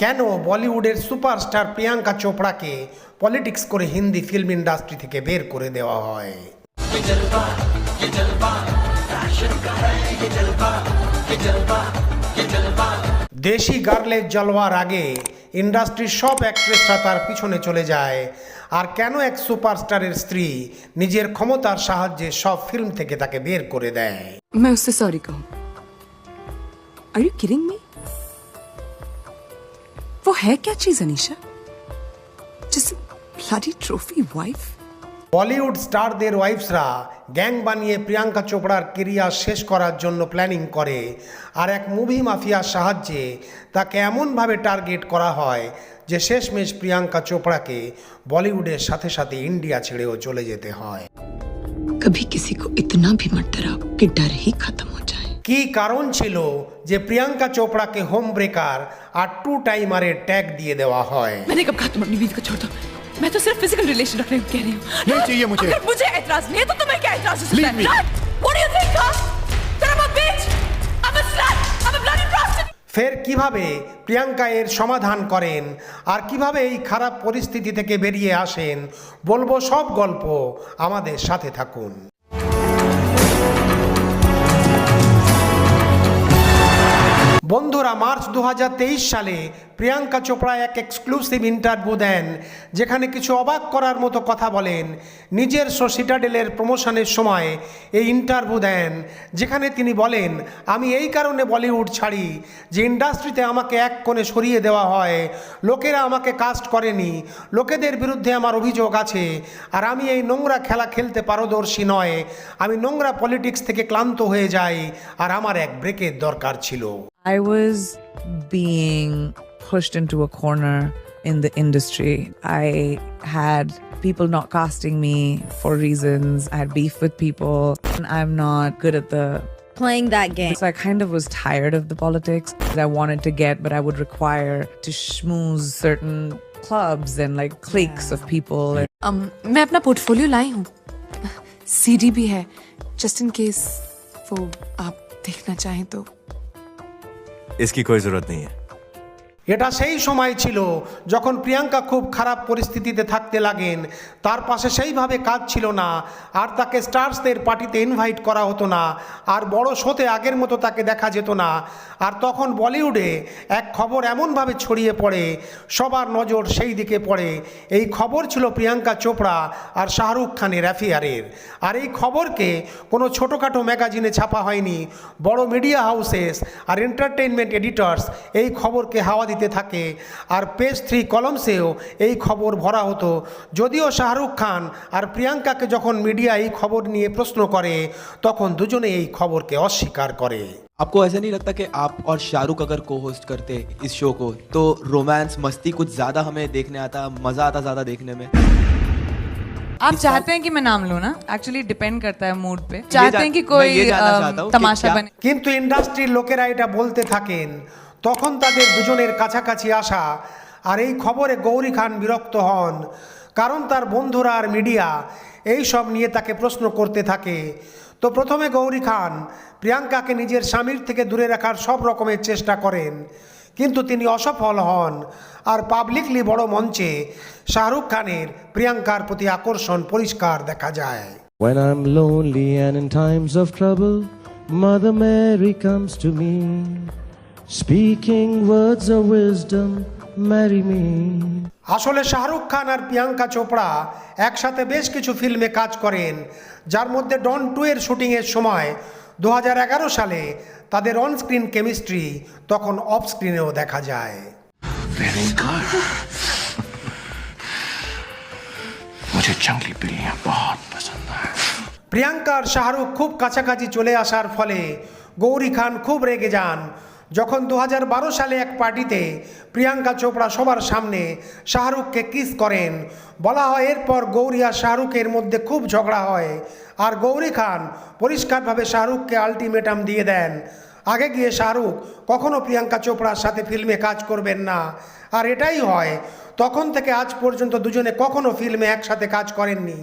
কেন বলিউডের superstar Priyanka চোপড়াকে politics করে হিন্দি ফিল্ম ইন্ডাস্ট্রি থেকে বের করে দেওয়া হয় দেশি গার্লের জলওয়ার আগে ইন্ডাস্ট্রির সব অ্যাক্ট্রেসরা তার পিছনে চলে যায় আর কেন এক সুপারস্টারের স্ত্রী নিজের ক্ষমতার সাহায্যে সব ফিল্ম থেকে তাকে বের করে দেয় मैं उससे सॉरी कहूँ आर यू किडिंग मी वो है क्या चीज Anisha just bloody trophy wife Bollywood স্টারদের ওয়াইফসরা গ্যাং বানিয়ে প্রিয়াঙ্কা চোপড়ার কেরিয়ার শেষ করার জন্য প্ল্যানিং করে আর এক মুভি মাফিয়ার সাহায্যে তাকে এমনভাবে টার্গেট করা হয় যে শেষমেশ প্রিয়াঙ্কা চোপড়াকে বলিউডের সাথে সাথে ইন্ডিয়া ছেড়েও চলে যেতে হয় कभी किसी को इतना भी मत डराओ कि डर ही खत्म हो जाए কি কারণ ছিল যে প্রিয়াঙ্কা চোপড়াকে হোম ব্রেকার আর টু টাইমারের ট্যাগ দিয়ে দেওয়া হয় मैंने कब कहा तुम अपनी बीवी को छोड़ दो मैं तो सिर्फ फिजिकल रिलेशन रखने को कह रही हूँ नहीं चाहिए मुझे। अगर मुझे एतराज नहीं है तो तुम्हें क्या एतराज है Leave me. What do you think, huh? That I'm a bitch? I'm a slut? I'm a bloody prostitute? ফের কিভাবে প্রিয়াঙ্কা এর সমাধান করেন আর কিভাবে এই খারাপ পরিস্থিতি থেকে বেরিয়ে আসেন বলবো সব গল্প আমাদের সাথে থাকুন বন্ধুরা, মার্চ দু হাজার তেইশ সালে প্রিয়াঙ্কা চোপড়া এক এক্সক্লুসিভ ইন্টারভিউ দেন, যেখানে কিছু অবাক করার মতো কথা বলেন। নিজের শো সিটাডেলের প্রমোশনের সময় এই ইন্টারভিউ দেন, যেখানে তিনি বলেন, আমি এই কারণে বলিউড ছাড়ি যে ইন্ডাস্ট্রিতে আমাকে এক কোণে সরিয়ে দেওয়া হয়। লোকেরা আমাকে কাস্ট করেনি। লোকেদের বিরুদ্ধে আমার অভিযোগ আছে। আর আমি এই নোংরা খেলা খেলতে পারদর্শী নয়। আমি নোংরা পলিটিক্স থেকে ক্লান্ত হয়ে যাই। আর আমার এক ব্রেকের দরকার ছিল। I was being pushed into a corner in the industry. I had people not casting me for reasons. I had beef with people. And I'm not good at the playing that game. so I kind of was tired of the politics that I wanted to get, but I would require to schmooze certain clubs and like cliques of people. um, मैं अपना portfolio लाई हूँ CD भी है just in case वो आप देखना चाहें तो इसकी कोई ज़रूरत नहीं है। এটা সেই সময় ছিল যখন প্রিয়াঙ্কা খুব খারাপ পরিস্থিতিতে থাকতে লাগেন। তার পাশে সেইভাবে কাজ ছিল না, আর তাকে স্টার্সদের পার্টিতে ইনভাইট করা হতো না, আর বড় শোতে আগের মতো তাকে দেখা যেত না। আর তখন বলিউডে এক খবর এমনভাবে ছড়িয়ে পড়ে, সবার নজর সেই দিকে পড়ে। এই খবর ছিল প্রিয়াঙ্কা চোপড়া আর শাহরুখ খানের অ্যাফেয়ারের। আর এই খবরকে কোনো ছোটোখাটো ম্যাগাজিনে ছাপা হয়নি। বড় মিডিয়া হাউসেস আর এন্টারটেইনমেন্ট এডিটর্স এই খবরকে হাওয়া দিতে থাকে আর পেজ থ্রি কলমসেও এই খবর ভরা হতো যদিও শাহরুখ খান আর প্রিয়াঙ্কাকে যখন মিডিয়া এই খবর নিয়ে প্রশ্ন করে তখন দুজনে এই খবরকে অস্বীকার করে आपको ऐसा नहीं लगता कि आप और शाहरुख अगर को होस्ट करते इस शो को तो रोमांस मस्ती कुछ ज्यादा हमें देखने आता मजा आता ज्यादा देखने में आप चाहते हैं कि मैं नाम लूं ना एक्चुअली डिपेंड करता है मूड पे चाहते हैं कि मैं कोई ये जानना अम, चाहता हूँ कि तमाशा क्या- बने কিন্তু ইন্ডাস্ট্রির লোকেরা এটা বলতে থাকেন তখন তাদের দুজনের কাছাকাছি আসা আর এই খবরে গৌরী খান বিরক্ত হন কারণ তার বন্ধুরা আর মিডিয়া এই সব নিয়ে তাকে প্রশ্ন করতে থাকে। তো প্রথমে গৌরী খান প্রিয়াঙ্কাকে নিজের স্বামীর থেকে দূরে রাখার সব রকমের চেষ্টা করেন কিন্তু তিনি অসফল হন আর পাবলিকলি বড় মঞ্চে শাহরুখ খানের প্রিয়াঙ্কার প্রতি আকর্ষণ পরিষ্কার দেখা যায়। When I'm lonely and in times of trouble, Mother Mary comes to me, Speaking words of wisdom, marry me. আসলে শাহরুখ খান আর প্রিয়াঙ্কা চোপড়া একসাথে বেশ কিছু ফিল্মে কাজ করেন যার মধ্যে ডন টু এর শুটিংয়ের সময় দু হাজার এগারো সালে তাদের অন স্ক্রিন কেমিস্ট্রি তখন অফ স্ক্রিনেও দেখা যায়। প্রিয়াঙ্কা আর শাহরুখ খুব কাছাকাছি চলে আসার ফলে গৌরী খান খুব রেগে যান যখন দু হাজার বারো সালে এক পার্টিতে প্রিয়াঙ্কা চোপড়া সবার সামনে শাহরুখকে কিস করেন, বলা হয় এরপর গৌরী আর শাহরুখের মধ্যে খুব ঝগড়া হয় আর গৌরী খান পরিষ্কারভাবে শাহরুখকে আলটিমেটাম দিয়ে দেন। আগে গিয়ে শাহরুখ কখনো প্রিয়াঙ্কা চোপড়ার সাথে ফিল্মে কাজ করবেন না। আর এটাই হয়, তখন থেকে আজ পর্যন্ত দুজনে কখনো ফিল্মে একসাথে কাজ করেননি।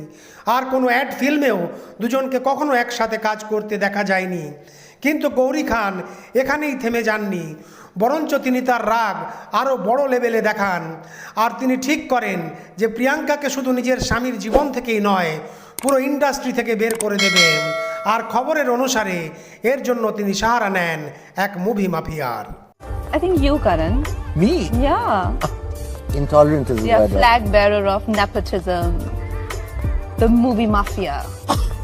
আর কোনো অ্যাড ফিল্মেও দুজনকে কখনো একসাথে কাজ করতে দেখা যায়নি। কিন্তু গৌরী খান এখানেই থেমে যাননি বরঞ্চ তিনি তার রাগ আরও বড় লেভেলে দেখান আর তিনি ঠিক করেন যে প্রিয়াঙ্কাকে শুধু নিজের স্বামীর জীবন থেকেই নয় পুরো ইন্ডাস্ট্রি থেকে বের করে দেবেন আর খবরের অনুসারে এর জন্য তিনি সাহারা নেন এক মুভি মাফিয়ার I think you, Karan. Me? Yeah. Intolerant is word. flag bearer of nepotism, the movie mafia.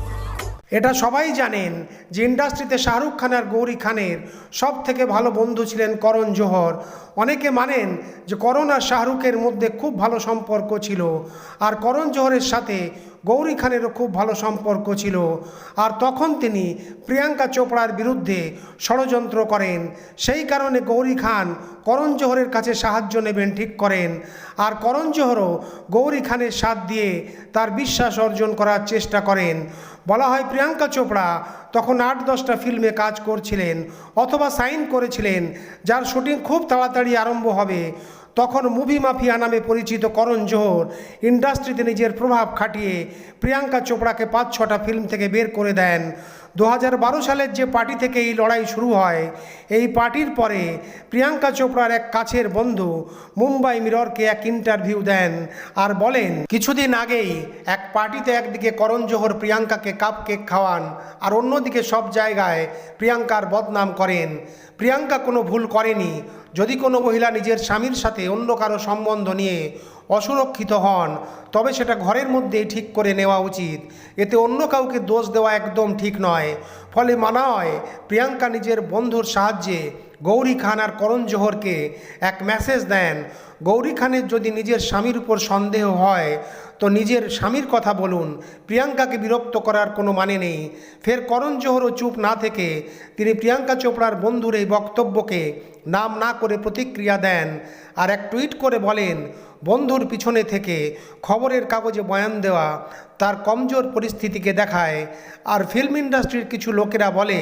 এটা সবাই জানেন যে ইন্ডাস্ট্রিতে শাহরুখ খান আর গৌরী খানের সব থেকে ভালো বন্ধু ছিলেন করণ জোহর। অনেকে মানেন যে করণ আর শাহরুখের মধ্যে খুব ভালো সম্পর্ক ছিল। আর করণ জোহরের সাথে গৌরী খানেরও খুব ভালো সম্পর্ক ছিল। আর তখন তিনি প্রিয়াঙ্কা চোপড়ার বিরুদ্ধে ষড়যন্ত্র করেন। সেই কারণে গৌরী খান করণ জোহরের কাছে সাহায্য নেবেন ঠিক করেন। আর করণ জোহরও গৌরী খানের সাথ দিয়ে তার বিশ্বাস অর্জন করার চেষ্টা করেন। বলা হয় প্রিয়াঙ্কা চোপড়া তখন আট দশটা ফিল্মে কাজ করছিলেন অথবা সাইন করেছিলেন, যার শুটিং খুব তাড়াতাড়ি আরম্ভ হবে। তখন মুভি মাফিয়া নামে পরিচিত করণ জোহর ইন্ডাস্ট্রিতে নিজের প্রভাব খাটিয়ে প্রিয়াঙ্কা চোপড়াকে পাঁচ ছটা ফিল্ম থেকে বের করে দেন। দু হাজার বারো সালের যে পার্টি থেকে এই লড়াই শুরু হয়, এই পার্টির পরে প্রিয়াঙ্কা চোপড়ার এক কাছের বন্ধু মুম্বাই মিররকে এক ইন্টারভিউ দেন আর বলেন, কিছুদিন আগেই এক পার্টিতে একদিকে করণ জোহর প্রিয়াঙ্কাকে কাপ কেক খাওয়ান আর অন্যদিকে সব জায়গায় প্রিয়াঙ্কার বদনাম করেন। প্রিয়াঙ্কা কোনো ভুল করেনি যদি কোনো মহিলা নিজের স্বামীর সাথে অন্য কারও সম্বন্ধ নিয়ে অসুরক্ষিত হন, তবে সেটা ঘরের মধ্যেই ঠিক করে নেওয়া উচিত। এতে অন্য কাউকে দোষ দেওয়া একদম ঠিক নয়। ফলে মানা হয় প্রিয়াঙ্কা নিজের বন্ধুর সাহায্যে গৌরী খান আর করণ জোহরকে এক মেসেজ দেন, গৌরী খানের যদি নিজের স্বামীর উপর সন্দেহ হয়, তো নিজের স্বামীর কথা বলুন। প্রিয়াঙ্কাকে বিরক্ত করার কোনো মানে নেই। ফের করণ জোহরও চুপ না থেকে তিনি প্রিয়াঙ্কা চোপড়ার বন্ধুর এই বক্তব্যকে নাম না করে প্রতিক্রিয়া দেন আর এক টুইট করে বলেন বন্ধুর পিছনে থেকে খবরের কাগজে বয়ান দেওয়া, তার কমজোর পরিস্থিতিকে দেখায়। আর ফিল্ম ইন্ডাস্ট্রির কিছু লোকেরা বলে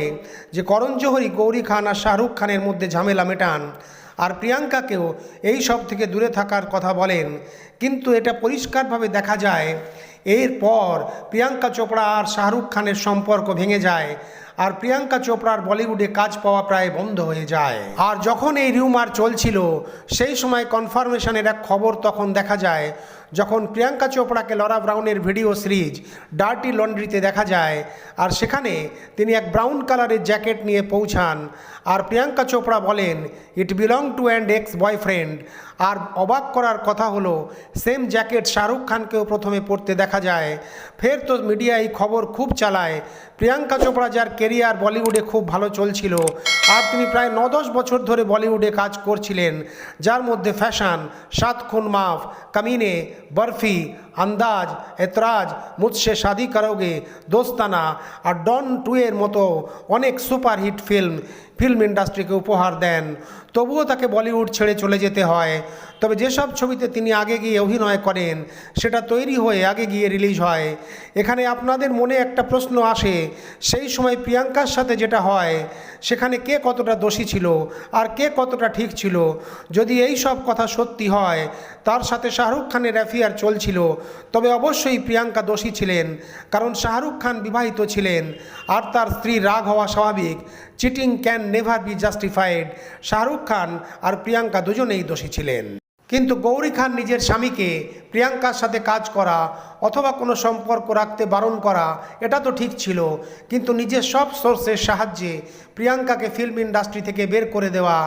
যে, করণ জোহরি, গৌরী খান আর শাহরুখ খানের মধ্যে ঝামেলা মেটান। আর প্রিয়াঙ্কাকেও এই সব থেকে দূরে থাকার কথা বলেন। কিন্তু এটা পরিষ্কারভাবে দেখা যায়, এরপর প্রিয়াঙ্কা চোপড়া আর শাহরুখ খানের সম্পর্ক ভেঙে যায়। আর প্রিয়াঙ্কা চোপড়ার বলিউডে কাজ পাওয়া প্রায় বন্ধ হয়ে যায়। আর যখন এই রিউমার চলছিল, সেই সময় কনফার্মেশনের এক খবর তখন দেখা যায় যখন প্রিয়াঙ্কা চোপড়াকে লরা ব্রাউনের ভিডিও সিরিজ ডার্টি লন্ড্রিতে দেখা যায়, আর সেখানে তিনি এক ব্রাউন কালারের জ্যাকেট নিয়ে পৌঁছান, আর প্রিয়াঙ্কা চোপড়া বলেন, it belong to and ex boyfriend আর অবাক করার কথা হলো, সেম জ্যাকেট শাহরুখ খানকেও প্রথমে পরতে দেখা যায়। ফের তো মিডিয়া এই খবর খুব চালায়, প্রিয়াঙ্কা চোপড়া যার কেরিয়ার বলিউডে খুব ভালো চলছিল, আর তিনি প্রায় ন দশ বছর ধরে বলিউডে কাজ করছিলেন, যার মধ্যে ফ্যাশন, সাত খুন মাফ, কামিনে बर्फ़ी আন্দাজ, এতরাজ মুঝসে শাদি করোগে, দোস্তানা আর ডন টু এর মতো অনেক সুপারহিট ফিল্ম ফিল্ম ইন্ডাস্ট্রিকে উপহার দেন। তবুও তাকে বলিউড ছেড়ে চলে যেতে হয়। তবে যেসব ছবিতে তিনি আগে গিয়ে অভিনয় করেন, সেটা তৈরি হয়ে আগে গিয়ে রিলিজ হয়। এখানে আপনাদের মনে একটা প্রশ্ন আসে, সেই সময় প্রিয়াঙ্কার সাথে যেটা হয়, সেখানে কে কতটা দোষী ছিল আর কে কতটা ঠিক ছিল? যদি এই সব কথা সত্যি হয়, তার সাথে শাহরুখ খানের অ্যাফেয়ার চলছিল তবে অবশ্যই প্রিয়াঙ্কা দোষী ছিলেন, কারণ শাহরুখ খান বিবাহিত ছিলেন আর তার স্ত্রী রাগ হওয়া স্বাভাবিক। Cheating can never be justified Shahrukh Khan আর প্রিয়াঙ্কা দুজনেই দোষী ছিলেন। কিন্তু গৌরী খান নিজের স্বামীকে প্রিয়াঙ্কার সাথে কাজ করা অথবা কোনো সম্পর্ক রাখতে বারণ করা, এটা তো ঠিক ছিল। কিন্তু নিজের সব সোর্সের সাহায্যে প্রিয়াঙ্কাকে ফিল্ম ইন্ডাস্ট্রি থেকে বের করে দেওয়া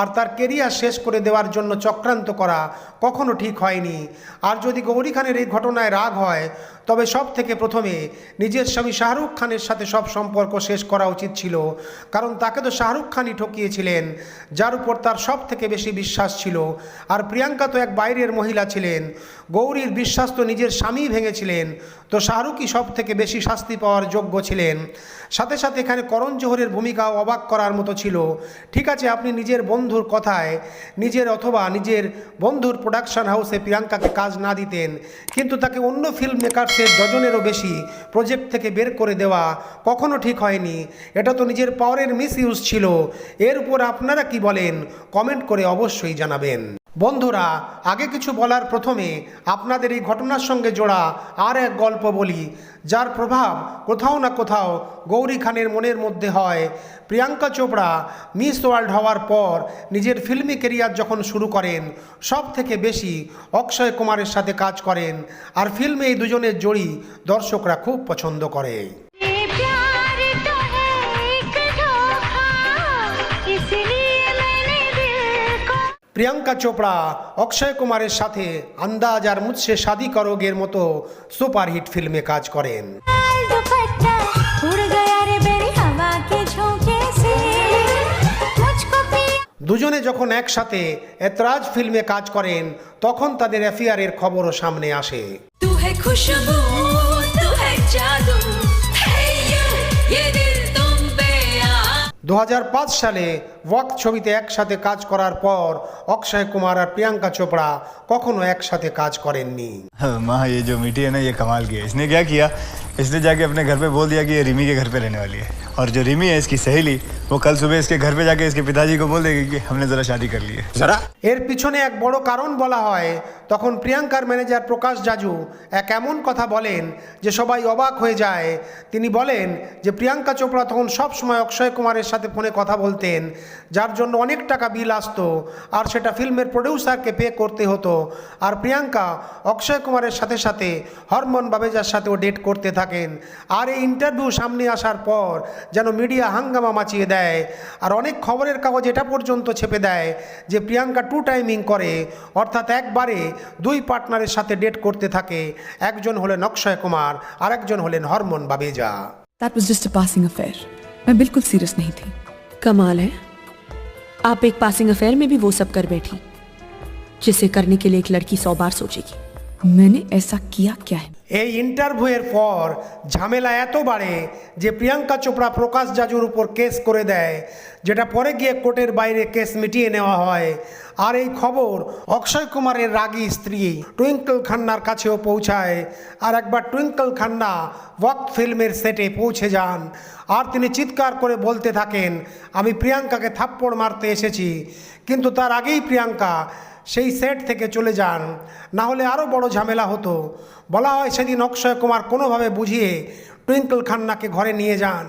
আর তার কেরিয়ার শেষ করে দেওয়ার জন্য চক্রান্ত করা কখনো ঠিক হয়নি। আর যদি গৌরী খানের এই ঘটনায় রাগ হয়, তবে সব থেকে প্রথমে নিজের স্বামী শাহরুখ খানের সাথে সব সম্পর্ক শেষ করা উচিত ছিল। কারণ তাকে তো শাহরুখ খানই ঠকিয়েছিলেন, যার উপর তার সব থেকে বেশি বিশ্বাস ছিল। আর প্রিয়াঙ্কা তো এক বাইরের মহিলা ছিলেন। গৌরীর বিশ্বাস তো নিজের স্বামী ভেঙেছিলেন, তো শাহরুখই সব থেকে বেশি শাস্তি পাওয়ার যোগ্য ছিলেন। সাথে সাথে এখানে করণ জোহরের ভূমিকাও অবাক করার মতো ছিল। ঠিক আছে, আপনি নিজের বন্ধুর কথায় নিজের অথবা নিজের বন্ধুর প্রোডাকশন হাউসে প্রিয়াঙ্কাকে কাজ না দিতেন, কিন্তু তাকে অন্য ফিল্ম মেকার্সের ডজনেরও বেশি প্রজেক্ট থেকে বের করে দেওয়া কখনো ঠিক হয়নি। এটা তো নিজের পাওয়ারের মিস ইউজ ছিল। এর উপর আপনারা কি বলেন কমেন্ট করে অবশ্যই জানাবেন। বন্ধুরা, আগে কিছু বলার প্রথমে আপনাদের এই ঘটনার সঙ্গে জোড়া আর এক গল্প বলি, যার প্রভাব কোথাও না কোথাও গৌরী খানের মনের মধ্যে হয়। প্রিয়াঙ্কা চোপড়া মিস ওয়ার্ল্ড হওয়ার পর নিজের ফিল্মি কেরিয়ার যখন শুরু করেন সব থেকে বেশি অক্ষয় কুমারের সাথে কাজ করেন, আর ফিল্মে এই দুজনের জড়ি দর্শকরা খুব পছন্দ করে। প্রিয়াঙ্কা চোপড়া অক্ষয় কুমারের সাথে আন্দাজ আর মুঝসে শাদি করোগের মতো সুপারহিট ফিল্মে কাজ করেন। দুজনে যখন একসাথে এতরাজ ফিল্মে কাজ করেন তখন তাদের অ্যাফেয়ারের খবরও সামনে আসে। तू है দু সালে ওয়াক ছবিতে একসাথে কাজ করার পর অক্ষয় কুমার আর প্রিয়াঙ্কা চোপড়া কখনো একসাথে কাজ করেননি माँ ये जो मिट्टी है ना ये कमाल की है इसने क्या किया इसने जाके अपने घर पे बोल दिया कि ये रिमी के घर पे रहने वाली है और जो रिमी है इसकी सहेली वो कल सुबह इसके घर पे जाके इसके पिताजी को बोल देगी कि हमने ज़रा शादी कर ली है ज़रा এর পিছনে এক বড় কারণ বলা হয় তখন প্রিয়াঙ্কার ম্যানেজার প্রকাশ জাজু এক এমন কথা বলেন যে সবাই অবাক হয়ে যায় তিনি বলেন যে প্রিয়াঙ্কা চোপড়া তখন সব সময় অক্ষয় কুমারের সাথে ফোনে কথা বলতেন যার জন্য অনেক টাকা বিল আসতো আর সেটা ফিল্মের প্রডিউসারকে পে করতে হতো আর প্রিয়াঙ্কা অক্ষয় কুমারের সাথে সাথে হরমোন বাবেজার সাথেও ডেট করতে থাকেন আর এই ইন্টারভিউ সামনে আসার পর যেন মিডিয়া হাঙ্গামা মাচিয়ে দেয় আর অনেক খবরের কাগজ এটা পর্যন্ত ছেপে দেয় যে প্রিয়াঙ্কা টু টাইমিং করে অর্থাৎ একবারে দুই পার্টনারের সাথে ডেট করতে থাকে একজন হলেন অক্ষয় কুমার আর একজন হলেন Harman Baweja That was just a passing affair. मैं बिल्कुल सीरियस नहीं थी कमाल है आप एक पासिंग अफेयर में भी वो सब कर बैठी जिसे करने के लिए एक लड़की सौ बार सोचेगी मैंने ऐसा किया क्या है এই ইন্টারভিউয়ের পর ঝামেলা এত বাড়ে যে প্রিয়াঙ্কা চোপড়া প্রকাশ জাজুর উপর কেস করে দেয় যেটা পরে গিয়ে কোর্টের বাইরে কেস মিটিয়ে নেওয়া হয় আর এই খবর অক্ষয় কুমারের রাগী স্ত্রী টুইঙ্কল খান্নার কাছেও পৌঁছায় আর একবার টুইঙ্কল খান্না ওয়াক ফিল্মের সেটে পৌঁছে যান আর তিনি চিৎকার করে বলতে থাকেন আমি প্রিয়াঙ্কাকে থাপ্পড় মারতে এসেছি কিন্তু তার আগেই প্রিয়াঙ্কা সেই সেট থেকে চলে যান। না হলে আরও বড় ঝামেলা হতো। বলা হয় সেদিন অক্ষয় কুমার কোনোভাবে বুঝিয়ে টুইঙ্কল খান্নাকে ঘরে নিয়ে যান।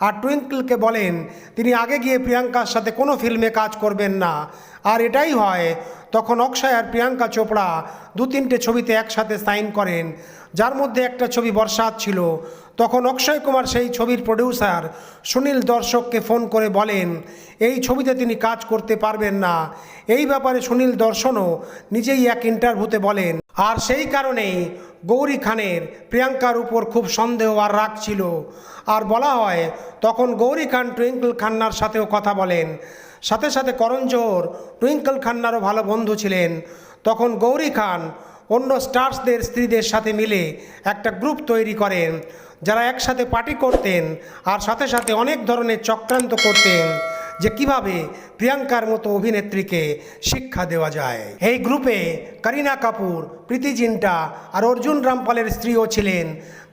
আর টুইঙ্কলকে বলেন, তিনি আগে গিয়ে প্রিয়াঙ্কার সাথে কোনো ফিল্মে কাজ করবেন না। আর এটাই হয়, তখন অক্ষয় আর প্রিয়াঙ্কা চোপড়া দু তিনটে ছবিতে একসাথে সাইন করেন, যার মধ্যে একটা ছবি বর্ষাত ছিল। তখন অক্ষয় কুমার সেই ছবির প্রডিউসার সুনীল দর্শককে ফোন করে বলেন, এই ছবিতে তিনি কাজ করতে পারবেন না। এই ব্যাপারে সুনীল দর্শনও নিজেই এক ইন্টারভিউতে বলেন, আর সেই কারণেই গৌরী খানের প্রিয়াঙ্কার উপর খুব সন্দেহ আর রাগ ছিল। আর বলা হয়, তখন গৌরী খান টুইঙ্কল খান্নার সাথেও কথা বলেন। সাথে সাথে করণ জোহর টুইঙ্কল খান্নারও ভালো বন্ধু ছিলেন। তখন গৌরী খান অন্য স্টার্সদের স্ত্রীদের সাথে মিলে একটা গ্রুপ তৈরি করেন, যারা একসাথে পার্টি করতেন আর সাথে সাথে অনেক ধরনের চক্রান্ত করতেন, যে কীভাবে প্রিয়াঙ্কার মতো অভিনেত্রীকে শিক্ষা দেওয়া যায়। এই গ্রুপে করিনা কাপুর, প্রীতি জিন্টা আর অর্জুন রামপালের স্ত্রীও ছিলেন,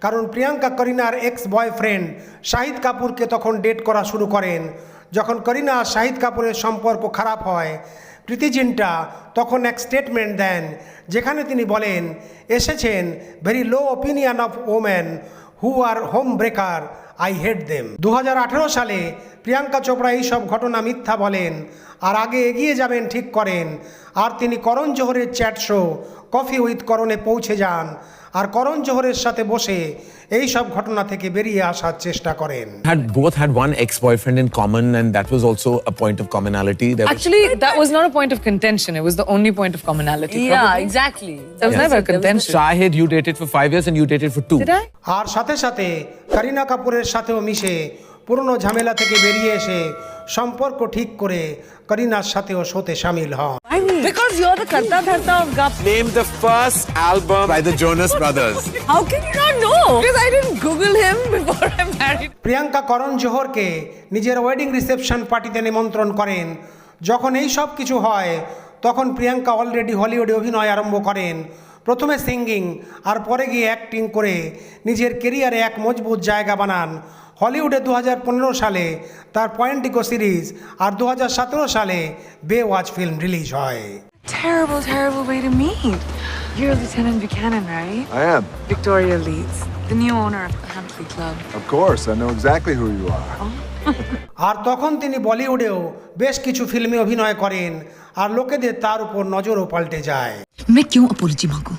কারণ প্রিয়াঙ্কা করিনার এক্স বয়ফ্রেন্ড শাহিদ কাপুরকে তখন ডেট করা শুরু করেন যখন করিনা শাহিদ কাপুরের সম্পর্ক খারাপ হয় প্রীতি জিন্টা তখন এক স্টেটমেন্ট দেন, যেখানে তিনি বলেন, এসেছেন very low opinion of women who are home breaker I hate them দু হাজার আঠেরো সালে প্রিয়াঙ্কা চোপড়া এইসব ঘটনা মিথ্যা বলেন, আর আগে এগিয়ে যাবেন ঠিক করেন, আর তিনি করণ জোহরের চ্যাট শো কফি উইথ করণে পৌঁছে যান আর করণ জোহরের সাথে বসে এই সব ঘটনা থেকে বেরিয়ে আসার চেষ্টা করেন had both had one ex-boyfriend in common and that was also a point of commonality there was Actually, that was not a point of contention. It was the only point of commonality. yeah probably. exactly. There was never a contention. shahid you dated for 5 years and you dated for 2 Did I? আর সাথে সাথে করিনা কাপুরের সাথেও মিশে পুরনো ঝামেলা থেকে বেরিয়ে এসে সম্পর্ক ঠিক করে করিনার সাথেও শোতে সামিল হন Because you're the karta dharta of Gup. name the first album by the jonas brothers How can you not know? Because I didn't Google him before I married. Priyanka করণ জোহরকে নিজের ওয়েডিং রিসেপশন পার্টিতে নিমন্ত্রণ করেন যখন এই সব কিছু হয় তখন প্রিয়াঙ্কা অলরেডি হলিউডে অভিনয় আরম্ভ করেন প্রথমে সিঙ্গিং আর পরে গিয়ে অ্যাক্টিং করে নিজের কেরিয়ারে এক মজবুত জায়গা বানান হলিউডে দু সালে তার পয়েন্টিকো সিরিজ আর দু সালে বে ওয়াচ ফিল্ম রিলিজ হয় Terrible, terrible way to meet. You're Lieutenant Buchanan, right? I am. Victoria Leeds, the new owner of the Huntley Club. Of course, I know exactly who you are. আর তখন তিনি বলিউডেও বেশ কিছু ফিল্মে অভিনয় করেন আর লোকেদের তার উপর নজরও পাল্টে যায় मैं क्यों अपोलॉजी मांगू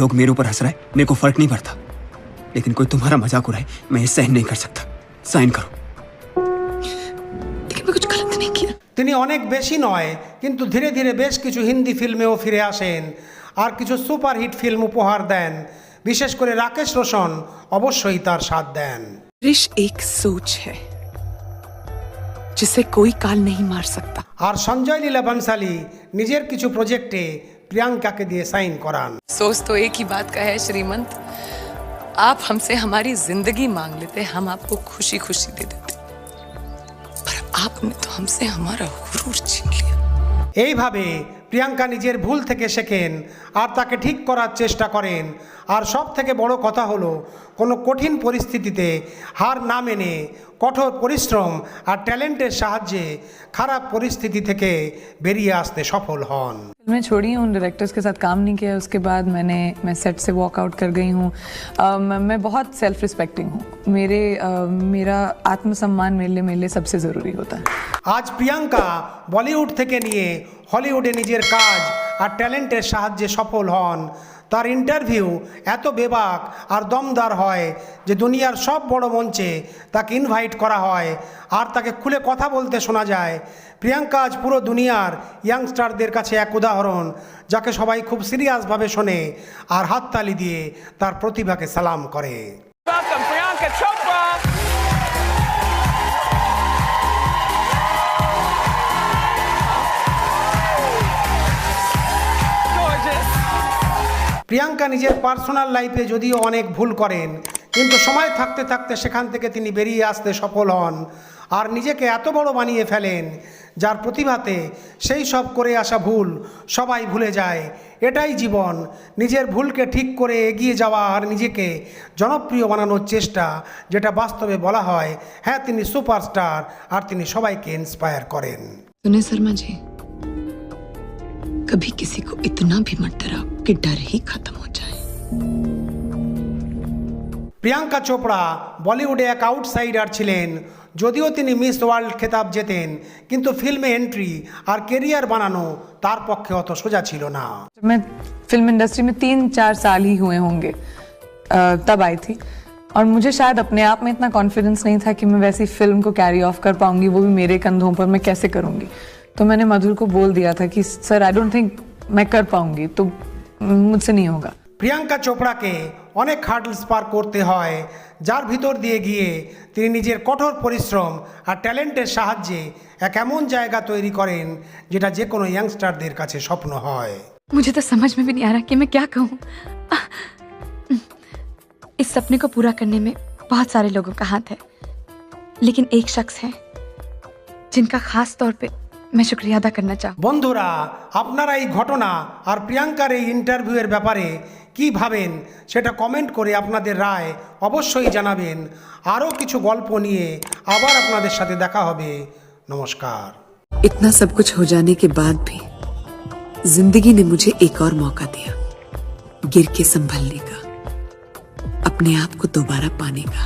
लोग मेरे ऊपर हंस रहे हैं मेरे को फर्क नहीं पड़ता लेकिन कोई तुम्हारा मजाक उड़ाए मैं ये सहन नहीं कर सकता साइन करो लेकिन मैं कुछ गलत नहीं किया তিনি অনেক বেশি নয় কিন্তু ধীরে ধীরে বেশ কিছু হিন্দি ফিল্মেও ফিরে আসেন আর কিছু সুপারহিট ফিল্ম উপহার দেন বিশেষ করে রাকেশ রোশন অবশ্যই তার সাথ দেন रिश एक सोच है जिसे कोई काल नहीं मार सकता আর সঞ্জয় লীলা বনসালি নিজের কিছু প্রজেক্টে প্রিয়াঙ্কাকে দিয়ে সাইন করান सोच तो एक ही बात का है श्रीमंत आप हमसे हमारी जिंदगी मांग लेते हम आपको खुशी खुशी दे देते पर आपने तो हमसे हमारा गुरूर छीन लिया এইভাবে প্রিয়াঙ্কা নিজের ভুল থেকে শেখেন আর তাকে ঠিক করার চেষ্টা করেন আর সব থেকে বড় কথা হলো কোনো কঠিন পরিস্থিতিতে হার না মেনে কঠোর পরিশ্রম আর ট্যালেন্টের সাহায্যে খারাপ পরিস্থিতি থেকে বেরিয়ে আসতে সফল হন मैं छोड़ी हूँ डायरेक्टर्स के साथ काम नहीं किया उसके बाद मैंने मैं सेट से वॉक आउट कर गई हूँ अ, मैं मैं बहुत सेल्फ रिस्पेक्टिंग हूँ मेरे अ, मेरा आत्मसम्मान मेरे लिए मेरे लिए सबसे ज़रूरी होता है আজ প্রিয়াঙ্কা বলিউড থেকে নিয়ে হলিউডে নিজের কাজ আর ট্যালেন্টের সাহায্যে সফল হন। তার ইন্টারভিউ এত বেবাক আর দমদার হয় যে দুনিয়ার সব বড় মঞ্চে তাকে ইনভাইট করা হয়। আর তাকে খুলে কথা বলতে শোনা যায়। প্রিয়াঙ্কা আজ পুরো দুনিয়ার ইয়াংস্টারদের কাছে এক উদাহরণ, যাকে সবাই খুব সিরিয়াসভাবে শোনে আর হাততালি দিয়ে তার প্রতিভাকে সালাম করে। প্রিয়াঙ্কা নিজের পার্সোনাল লাইফে যদিও অনেক ভুল করেন, কিন্তু সময় থাকতে থাকতে সেখান থেকে তিনি বেরিয়ে আসতে সফল হন আর নিজেকে এত বড় বানিয়ে ফেলেন, যার প্রতিভাতে সেই সব করে আসা ভুল সবাই ভুলে যায়। এটাই জীবন, নিজের ভুলকে ঠিক করে এগিয়ে যাওয়া আর নিজেকে জনপ্রিয় বানানোর চেষ্টা, যেটা বাস্তবে বলা হয় হ্যাঁ তিনি সুপারস্টার আর তিনি সবাইকে ইন্সপায়ার করেন। कभी किसी को इतना भी मत डराओ कि डर ही खत्म हो जाए প্রিয়াঙ্কা চোপড়া বলিউডে এক আউটসাইডার ছিলেন যদিও তিনি মিস ওয়ার্ল্ড খেতাব জেতেন কিন্তু ফিল্মে এন্ট্রি আর কেরিয়ার বানানো তার পক্ষে অত সোজা ছিল না मैं फिल्म इंडस्ट्री में तीन चार साल ही हुए होंगे अ, तब आई थी और मुझे शायद अपने आप में इतना कॉन्फिडेंस नहीं था कि मैं वैसी फिल्म को कैरी ऑफ कर पाऊंगी वो भी मेरे कंधों पर मैं कैसे करूंगी तो मैंने मधुर को बोल दिया था कि सर आई डोंट थिंक मैं कर पाऊंगी तो मुझसे नहीं होगा প্রিয়াঙ্কা চোপড়াকে অনেক হার্ডলস পার করতে হয় যার ভিতর দিয়ে গিয়ে তিনি নিজের কঠোর পরিশ্রম আর ট্যালেন্টের সাহায্যে এক এমন জায়গা তৈরি করেন যেটা যে কোনো ইয়াংস্টারদের কাছে স্বপ্ন হয় मुझे तो समझ में भी नहीं आ रहा कि मैं क्या कहूँ इस सपने को पूरा करने में बहुत सारे लोगों का हाथ है लेकिन एक शख्स है जिनका खास तौर पे मैं शुक्रिया अदा करना चाहूँ বন্ধুরা আপনারা এই ঘটনা আর প্রিয়াঙ্কার এই ইন্টারভিউয়ের ব্যাপারে কি ভাবেন সেটা কমেন্ট করে আপনাদের রায় অবশ্যই জানাবেন আরও কিছু গল্প নিয়ে আবার আপনাদের সাথে দেখা হবে নমস্কার इतना सब कुछ हो जाने के बाद भी जिंदगी ने मुझे एक और मौका दिया गिर के संभलने का अपने आप को दोबारा पाने का